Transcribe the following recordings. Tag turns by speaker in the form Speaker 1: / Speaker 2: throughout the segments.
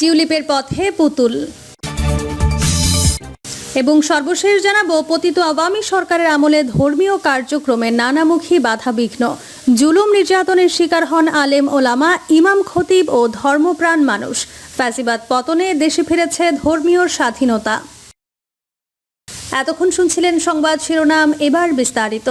Speaker 1: টিউলিপের পথে পুতুল। এবং সর্বশেষ জানাব, পতিত আওয়ামী সরকারের আমলে ধর্মীয় কার্যক্রমে নানামুখী বাধাবিঘ্ন জুলুম নির্যাতনের শিকার হন আলেম ওলামা, ইমাম খতিব ও ধর্মপ্রাণ মানুষ। ফ্যাসিবাদ পতনে দেশে ফিরেছে ধর্মীয় স্বাধীনতা। এতক্ষণ শুনছিলেন সংবাদ শিরোনাম, এবার বিস্তারিত।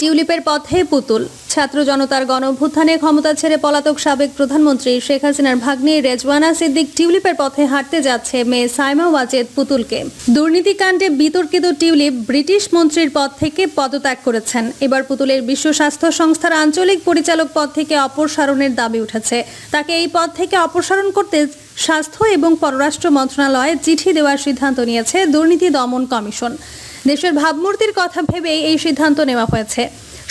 Speaker 1: টিউলিপের পথে পুতুল। ছাত্র জনতার গণভ্যুত্থানে ক্ষমতা ছেড়ে পলাতক সাবেক প্রধানমন্ত্রী শেখ হাসিনার ভাগ্নে রেজওয়ানা সিদ্দিক টিউলিপের পথে হাঁটতে যাচ্ছে মেয়ে সাইমা ওয়াজেদ পুতুলকে। দুর্নীতিকাণ্ডে বিতর্কিত টিউলিপ ব্রিটিশ মন্ত্রীর পদ থেকে পদত্যাগ করেছেন। এবার পুতুলের বিশ্ব স্বাস্থ্য সংস্থার আঞ্চলিক পরিচালক পদ থেকে অপসারণের দাবি উঠেছে। তাকে এই পদ থেকে অপসারণ করতে স্বাস্থ্য এবং পররাষ্ট্র মন্ত্রণালয়ে চিঠি দেওয়ার সিদ্ধান্ত নিয়েছে দুর্নীতি দমন কমিশন। দেশের ভাবমূর্তির কথা ভেবেই এই সিদ্ধান্ত নেওয়া হয়েছে।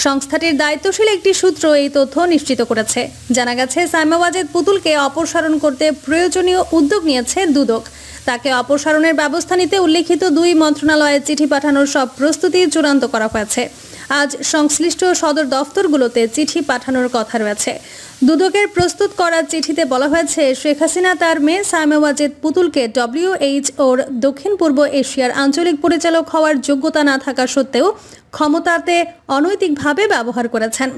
Speaker 1: সংস্থাটির দায়িত্বশীল একটি সূত্র এই তথ্য নিশ্চিত করেছে। জানা গেছে, সাইমাওয়াজেদ পুতুলকে অপসারণ করতে প্রয়োজনীয় উদ্যোগ নিয়েছে দুদক। তাকে অপসারণের ব্যবস্থা নিতে উল্লেখিত দুই মন্ত্রণালয়ে চিঠি পাঠানোর সব প্রস্তুতি চূড়ান্ত করা হয়েছে। আজ সংশ্লিষ্ট সদর দফতরগুলোতে চিঠি পাঠানোর কথা রয়েছে। দুদকের প্রস্তুত করা চিঠিতে বলা হয়েছে, শেখ হাসিনা তার মেয়ে সায়মাওয়াজেদ পুতুলকে ডব্লিউএইচ ওর দক্ষিণ পূর্ব এশিয়ার আঞ্চলিক পরিচালক হওয়ার যোগ্যতা না থাকা সত্ত্বেও ক্ষমতাতে অনৈতিকভাবে ব্যবহার করেছেন।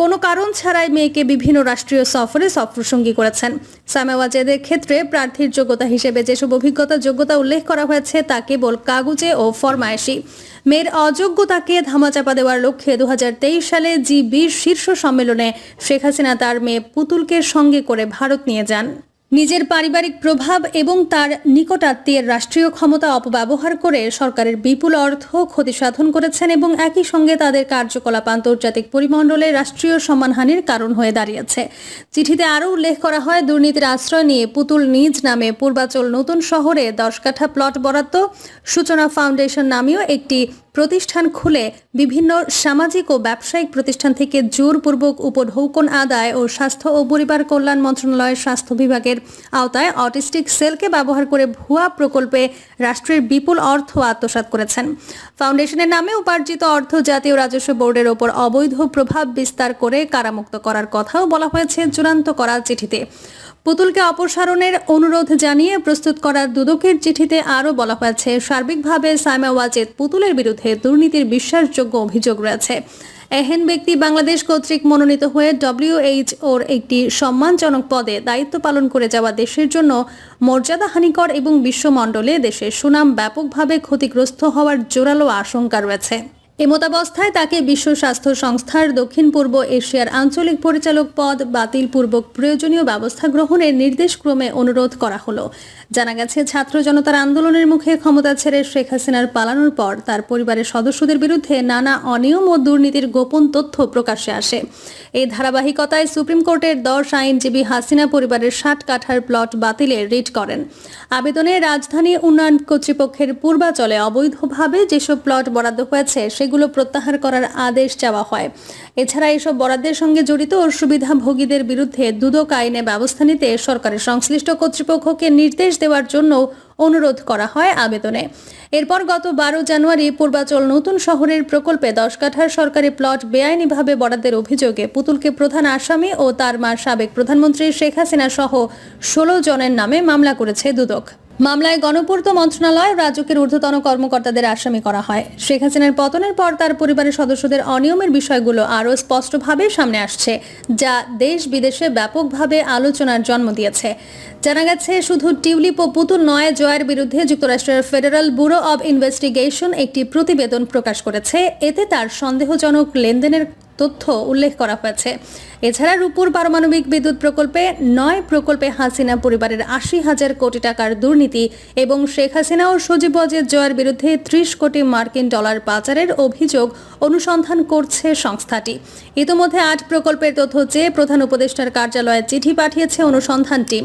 Speaker 1: কোনো কারণ ছাড়াই মেয়েকে বিভিন্ন রাষ্ট্রীয় সফরে সফরসঙ্গী করেছেন। সাইমা ওয়াজেদের ক্ষেত্রে প্রার্থীর যোগ্যতা হিসেবে যেসব অভিজ্ঞতা, যোগ্যতা উল্লেখ করা হয়েছে তা কেবল কাগজে ও ফরমায়েশি। মেয়ের অযোগ্যতাকে ধামাচাপা দেওয়ার লক্ষ্যে দু হাজার তেইশ সালে জি বিশ শীর্ষ সম্মেলনে শেখ হাসিনা তার মেয়ে পুতুলকে সঙ্গে করে ভারত নিয়ে যান। নিজের পারিবারিক প্রভাব এবং তার নিকটাত্মীয়ের রাষ্ট্রীয় ক্ষমতা অপব্যবহার করে সরকারের বিপুল অর্থ ক্ষতি সাধন করেছেন এবং একই সঙ্গে তাদের কার্যকলাপ আন্তর্জাতিক পরিমণ্ডলে রাষ্ট্রীয় সম্মানহানির কারণ হয়ে দাঁড়িয়েছে। চিঠিতে আরও উল্লেখ করা হয়, দুর্নীতির আশ্রয় নিয়ে পুতুল নিজ নামে পূর্বাচল নতুন শহরে দশ কাঠা প্লট বরাদ্দ, সূচনা ফাউন্ডেশন নামেও একটি প্রতিষ্ঠান খুলে বিভিন্ন সামাজিক ও ব্যবসায়িক প্রতিষ্ঠান থেকে জোরপূর্বক উপঢৌকন আদায় ও স্বাস্থ্য ও পরিবার কল্যাণ মন্ত্রণালয়ের স্বাস্থ্য বিভাগের আওতায় অটিস্টিক সেলকে ব্যবহার করে ভুয়া প্রকল্পে রাষ্ট্রের বিপুল অর্থ আত্মসাৎ করেছেন। ফাউন্ডেশনের নামে উপার্জিত অর্থ জাতীয় রাজস্ব বোর্ডের ওপর অবৈধ প্রভাব বিস্তার করে কারামুক্ত করার কথাও বলা হয়েছে, চূড়ান্ত করা চিঠিতে। পুতুলকে অপসারণের অনুরোধ জানিয়ে প্রস্তুত করা দুদকের চিঠিতে আরও বলা হয়েছে, সার্বিকভাবে সাইমা ওয়াজেদ পুতুলের বিরুদ্ধে দুর্নীতির বিশ্বাসযোগ্য অভিযোগ রয়েছে। এহেন ব্যক্তি বাংলাদেশ কর্তৃক মনোনীত হয়ে ডব্লিউএইচ ওর একটি সম্মানজনক পদে দায়িত্ব পালন করে যাওয়া দেশের জন্য মর্যাদাহানিকর এবং বিশ্বমণ্ডলে দেশের সুনাম ব্যাপকভাবে ক্ষতিগ্রস্ত হওয়ার জোরালো আশঙ্কা রয়েছে। এমতাবস্থায় তাকে বিশ্ব স্বাস্থ্য সংস্থার দক্ষিণ পূর্ব এশিয়ার আঞ্চলিক পরিচালক পদ বাতিলপূর্বক প্রয়োজনীয় ব্যবস্থা গ্রহণের নির্দেশক্রমে অনুরোধ করা হলো। জানা গেছে, ছাত্র জনতার আন্দোলনের মুখে ক্ষমতা ছেড়ে শেখ হাসিনার পালানোর পর তার পরিবারের সদস্যদের বিরুদ্ধে নানা অনিয়ম ও দুর্নীতির গোপন তথ্য প্রকাশ্যে আসে। এই ধারাবাহিকতায় সুপ্রিম কোর্টের দশ আইনজীবী হাসিনা পরিবারের ষাট কাঠার প্লট বাতিলের রিট করেন। আবেদনে রাজধানী উন্নয়ন কর্তৃপক্ষের পূর্বাচলে অবৈধভাবে যেসব প্লট বরাদ্দ হয়েছে সেগুলো প্রত্যাহার করার আদেশ চাওয়া হয়। এছাড়া এসব বরাদ্দের সঙ্গে জড়িত অসুবিধাভোগীদের বিরুদ্ধে দুদক আইনে ব্যবস্থা নিতে সরকারের সংশ্লিষ্ট কর্তৃপক্ষকে নির্দেশ দেওয়ার জন্য অনুরোধ করা হয় আবেদনে। এরপর গত বারো জানুয়ারি পূর্বাচল নতুন শহরের প্রকল্পে দশ কাঠার সরকারি প্লট বেআইনিভাবে বরাদ্দের অভিযোগে পুতুলকে প্রধান আসামি ও তার মা সাবেক প্রধানমন্ত্রী শেখ হাসিনা সহ ষোলো জনের নামে মামলা করেছে দুদক। মামলায় গণপূর্ত মন্ত্রণালয় রাজকের ঊর্ধ্বতন কর্মকর্তাদের আসামি করা হয়। শেখ হাসিনার পতনের পর তার পরিবারের সদস্যদের অনিয়মের বিষয়গুলো আরও স্পষ্টভাবে সামনে আসছে, যা দেশ বিদেশে ব্যাপকভাবে আলোচনার জন্ম দিয়েছে। জানা গেছে, শুধু টিউলিপ ও পুতুল নয়, জয়ের বিরুদ্ধে যুক্তরাষ্ট্রের ফেডারেল ব্যুরো অব ইনভেস্টিগেশন একটি প্রতিবেদন প্রকাশ করেছে। এতে তার সন্দেহজনক লেনদেনের তথ্য উল্লেখ করা হয়েছে। এছাড়া রূপুর পারমাণবিক বিদ্যুৎ প্রকল্পে নয় প্রকল্পে হাসিনা পরিবারের আশি হাজার কোটি টাকার দুর্নীতি এবং শেখ হাসিনা ও সজীব অজিত জয়ের বিরুদ্ধে ত্রিশ কোটি মার্কিন ডলার পাচারের অভিযোগ অনুসন্ধান করছে সংস্থাটি। ইতিমধ্যে আট প্রকল্পের তথ্য চেয়ে প্রধান উপদেষ্টার কার্যালয়ে চিঠি পাঠিয়েছে অনুসন্ধান টিম।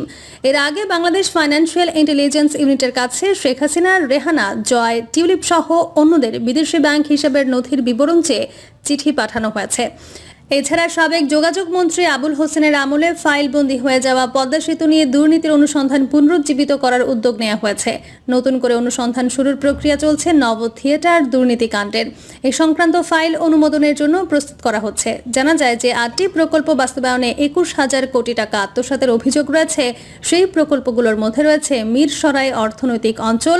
Speaker 1: এর আগে বাংলাদেশ ফাইন্যান্সিয়াল ইন্টেলিজেন্স ইউনিটের কাছে শেখ হাসিনা, রেহানা, জয়, টিউলিপ সহ অন্যদের বিদেশি ব্যাংক হিসেবের নথির বিবরণ চেয়ে চিঠি পাঠানো হয়েছে। এছাড়া সাবেক যোগাযোগ মন্ত্রী আবুল হোসেনের আমলে ফাইলবন্দি হয়ে যাওয়া পদ্মা সেতু নিয়ে দুর্নীতির অনুসন্ধান পুনরুজ্জীবিত করার উদ্যোগ নেওয়া হয়েছে। নতুন করে অনুসন্ধান শুরুর প্রক্রিয়া চলছে নব থিয়েটার দুর্নীতিকাণ্ডের এই সংক্রান্ত ফাইল অনুমোদনের জন্য প্রস্তুত করা হচ্ছে। জানা যায় যে আটটি প্রকল্প বাস্তবায়নে একুশ হাজার কোটি টাকা আত্মসাতের অভিযোগ রয়েছে। সেই প্রকল্পগুলোর মধ্যে রয়েছে মিরসরাই অর্থনৈতিক অঞ্চল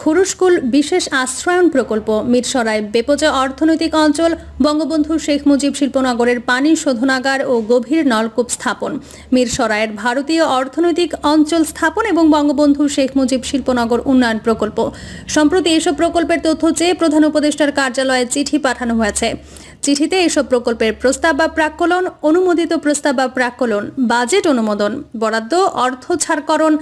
Speaker 1: খুরুশকুল বিশেষ আশ্রয়ন প্রকল্প। মিরসরায় বেপজা অর্থনৈতিক অঞ্চল, বঙ্গবন্ধু শেখ মুজিব শিল্পনগরের পানি শোধনাগার ও গভীর নলকূপ স্থাপন। মিরসরায়ের ভারতীয় অর্থনৈতিক অঞ্চল স্থাপন এবং বঙ্গবন্ধু শেখ মুজিব শিল্পনগর উন্নয়ন প্রকল্প। সম্প্রতি এসব প্রকল্পের তথ্য চেয়ে প্রধান উপদেষ্টার কার্যালয়ে চিঠি পাঠানো হয়েছে। চিঠিতে এসব প্রকল্পের প্রস্তাব বা প্রাক্কলন, অনুমোদিত প্রস্তাব বা প্রাক্কলন, বাজেট অনুমোদন, বরাদ্দ, অর্থ ছাড়করণ,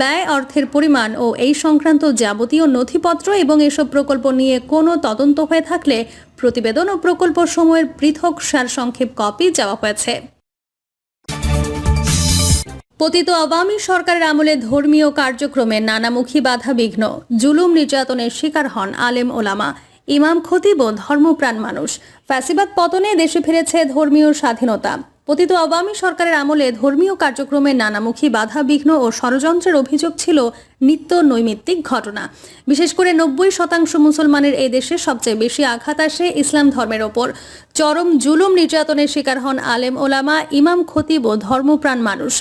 Speaker 1: ব্যয় অর্থের পরিমাণ ও এই সংক্রান্ত যাবতীয় নথিপত্র এবং এসব প্রকল্প নিয়ে কোনো তদন্ত হয়ে থাকলে প্রতিবেদন ও প্রকল্প সময়ের পৃথক সারসংক্ষেপ কপি দেওয়া হয়েছে। পতিত আওয়ামী সরকারের আমলে ধর্মীয় কার্যক্রমে নানামুখী বাধা বিঘ্ন, জুলুম নির্যাতনের শিকার হন আলেম ওলামা। ইমাম খতিব ধর্মপ্রাণ মানুষ। ফ্যাসিবাদ পতনে দেশে ফিরেছে ধর্মীয় স্বাধীনতা। পতিত আওয়ামী সরকারের আমলে ধর্মীয় কার্যক্রমে নানামুখী বাধা, বিঘ্ন ও ষড়যন্ত্রের অভিযোগ ছিল নিত্য নৈমিত্তিক ঘটনা। বিশেষ করে নব্বই শতাংশ মুসলমানের এই দেশে সবচেয়ে বেশি আঘাত আসে ইসলাম ধর্মের ওপর। চরম জুলুম নির্যাতনের শিকার হন আলেম ওলামা, ইমাম, খতিব ও ধর্মপ্রাণ মানুষ।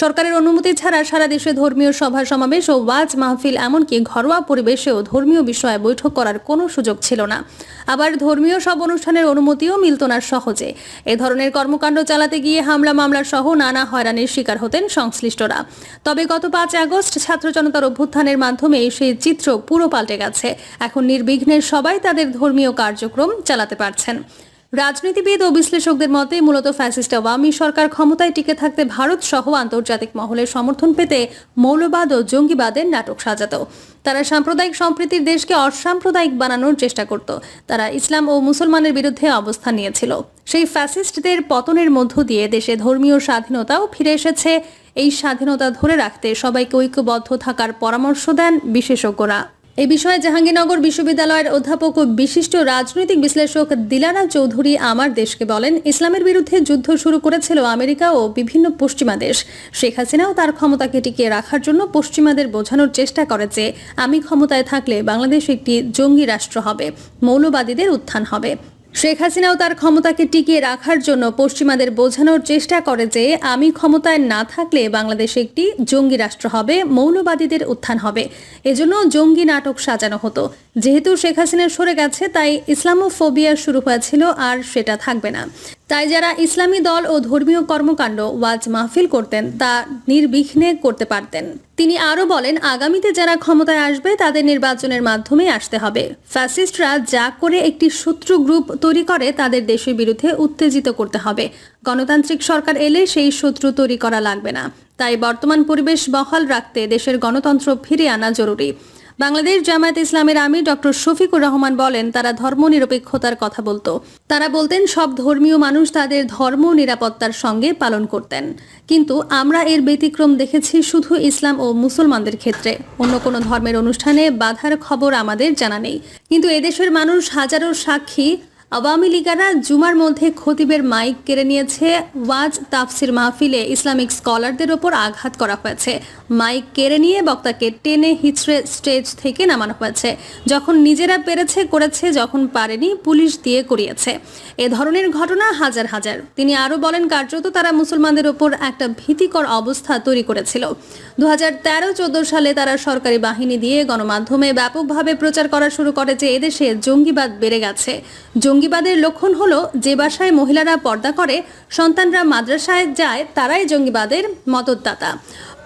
Speaker 1: সরকারের অনুমতি ছাড়া সারা দেশে ধর্মীয় সভা, সমাবেশ ও ওয়াজ মাহফিল এমনকি ঘরোয়া পরিবেশেও ধর্মীয় বিষয়ে বৈঠক করার কোনো সুযোগ ছিল না। আবার ধর্মীয় সব অনুষ্ঠানের অনুমতিও মিলত না সহজে। এ ধরনের কর্মকাণ্ড চালাতে গিয়ে হামলা মামলা সহ নানা হয়রানির শিকার হতেন সংশ্লিষ্টরা। তবে গত পাঁচ আগস্ট ছাত্র জনতার অভ্যুত্থানের মাধ্যমে সেই চিত্র পুরো পাল্টে গেছে। এখন নির্বিঘ্নে সবাই তাদের ধর্মীয় কার্যক্রম চালাতে পারছেন। রাজনীতিবিদ ও বিশ্লেষকদের মতে, মূলত ফ্যাসিস্ট আওয়ামী সরকার ক্ষমতায় টিকে থাকতে ভারত সহ আন্তর্জাতিক মহলের সমর্থন পেতে মৌলবাদ ও জঙ্গিবাদের নাটক সাজাত। তারা সাম্প্রদায়িক সম্প্রীতির দেশকে অসাম্প্রদায়িক বানানোর চেষ্টা করত। তারা ইসলাম ও মুসলমানের বিরুদ্ধে অবস্থান নিয়েছিল। সেই ফ্যাসিস্টদের পতনের মধ্য দিয়ে দেশে ধর্মীয় স্বাধীনতাও ফিরে এসেছে এই স্বাধীনতা ধরে রাখতে সবাইকে ঐক্যবদ্ধ থাকার পরামর্শ দেন বিশেষজ্ঞরা। এ বিষয়ে জাহাঙ্গীরনগর বিশ্ববিদ্যালয়ের অধ্যাপক ও বিশিষ্ট রাজনৈতিক বিশ্লেষক দিলারা চৌধুরী আমার দেশকে বলেন, ইসলামের বিরুদ্ধে যুদ্ধ শুরু করেছিল আমেরিকা ও বিভিন্ন পশ্চিমা দেশ। শেখ হাসিনাও তার ক্ষমতাকে টিকিয়ে রাখার জন্য পশ্চিমাদের বোঝানোর চেষ্টা করে যে আমি ক্ষমতায় থাকলে বাংলাদেশ একটি জঙ্গি রাষ্ট্র হবে, মৌলবাদীদের উত্থান হবে। শেখ হাসিনাও তার ক্ষমতাকে টিকিয়ে রাখার জন্য পশ্চিমাদের বোঝানোর চেষ্টা করে যে, আমি ক্ষমতায় না থাকলে বাংলাদেশ একটি জঙ্গি রাষ্ট্র হবে, মৌলবাদীদের উত্থান হবে। এজন্য জঙ্গি নাটক সাজানো হতো। যেহেতু শেখ হাসিনা সরে গেছে, তাই ইসলামোফোবিয়া শুরু হয়েছিল আর সেটা থাকবে না। তাই যারা ইসলামী দল ও ধর্মীয় কর্মকাণ্ড ওয়াজ মাহফিল করতেন, তা নির্বিঘ্নে করতে পারতেন। তিনি আরও বলেন, আগামীতে যারা ক্ষমতায় আসবে, তাদের নির্বাচনের মাধ্যমে আসতে হবে। ফ্যাসিস্টরা যা করে একটি শত্রু গ্রুপ তৈরি করে, তাদের দেশের বিরুদ্ধে উত্তেজিত করতে হবে। গণতান্ত্রিক সরকার এলে সেই শত্রু তৈরি করা লাগবে না। তাই বর্তমান পরিবেশ বহাল রাখতে দেশের গণতন্ত্র ফিরিয়ে আনা জরুরি। বাংলাদেশ জামায়াত ইসলামের আমির ডক্টর শফিকুর রহমান বলেন, তারা ধর্মনিরপেক্ষতার কথা বলতো। তারা বলতেন, সব ধর্মীয় মানুষ তাদের ধর্ম নিরাপত্তার সঙ্গে পালন করতেন। কিন্তু আমরা এর ব্যতিক্রম দেখেছি শুধু ইসলাম ও মুসলমানদের ক্ষেত্রে। অন্য কোনো ধর্মের অনুষ্ঠানে বাধার খবর আমাদের জানা নেই। কিন্তু এদেশের মানুষ হাজারো সাক্ষী আওয়ামী লীগারা জুমার মধ্যে খতিবের মাইক কেড়ে নিয়েছে। ওয়াজ, তাফসির মাহফিলে ইসলামিক স্কলারদের ওপর আঘাত করা হয়েছে। মাইক কেড়ে নিয়ে বক্তাকে টেনে হিচড়ে স্টেজ থেকে নামানো হয়েছে। যখন নিজেরা পেরেছে, করেছে, যখন পারেনি, পুলিশ দিয়ে করিয়েছে এ ধরনের ঘটনা হাজার হাজার। তিনি আরও বলেন, কার্যত তারা মুসলমানদের ওপর একটা ভীতিকর অবস্থা তৈরি করেছিল। দু হাজার সালে তারা সরকারি বাহিনী দিয়ে গণমাধ্যমে ব্যাপকভাবে প্রচার করা শুরু করে যে এদেশে জঙ্গিবাদ বেড়ে গেছে। জঙ্গিবাদের লক্ষণ হল যে বাসায় মহিলারা পর্দা করে, সন্তানরা মাদ্রাসায় যায়, তারাই জঙ্গিবাদের মদতদাতা।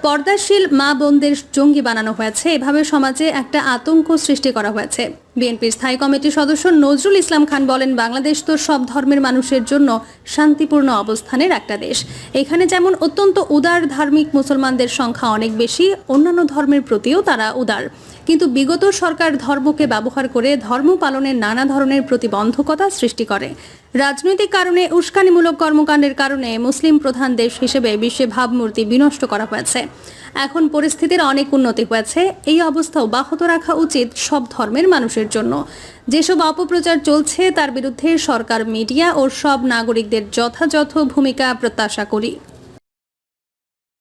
Speaker 1: পর্দাশীল মা বোনদের জঙ্গি বানানো হয়েছে। এভাবে সমাজে একটা আতঙ্ক সৃষ্টি করা হয়েছে। বিএনপির স্থায়ী কমিটির সদস্য নজরুল ইসলাম খান বলেন, বাংলাদেশ তো সব ধর্মের মানুষের জন্য শান্তিপূর্ণ অবস্থানের একটা দেশ। এখানে যেমন অত্যন্ত উদার ধার্মিক মুসলমানদের সংখ্যা অনেক বেশি, অন্যান্য ধর্মের প্রতিও তারা উদার। কিন্তু বিগত সরকার ধর্মকে ব্যবহার করে ধর্ম পালনের নানা ধরনের প্রতিবন্ধকতা সৃষ্টি করে। রাজনৈতিক কারণে উস্কানিমূলক কর্মকাণ্ডের কারণে মুসলিম প্রধান দেশ হিসেবে বিশ্বে ভাবমূর্তি বিনষ্ট করা হয়েছে। এখন পরিস্থিতির অনেক উন্নতি হয়েছে। এই অবস্থা অব্যাহত রাখা উচিত সব ধর্মের মানুষের জন্য। যেসব অপপ্রচার চলছে, তার বিরুদ্ধে সরকার, মিডিয়া ও সব নাগরিকদের যথাযথ ভূমিকা প্রত্যাশা করি।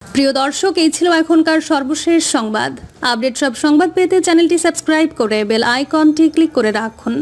Speaker 1: প্রিয় দর্শক, এই ছিল এখনকার সর্বশেষ সংবাদ। আপডেট সব সংবাদ পেতে চ্যানেলটি সাবস্ক্রাইব করে বেল আইকনটি ক্লিক করে রাখুন।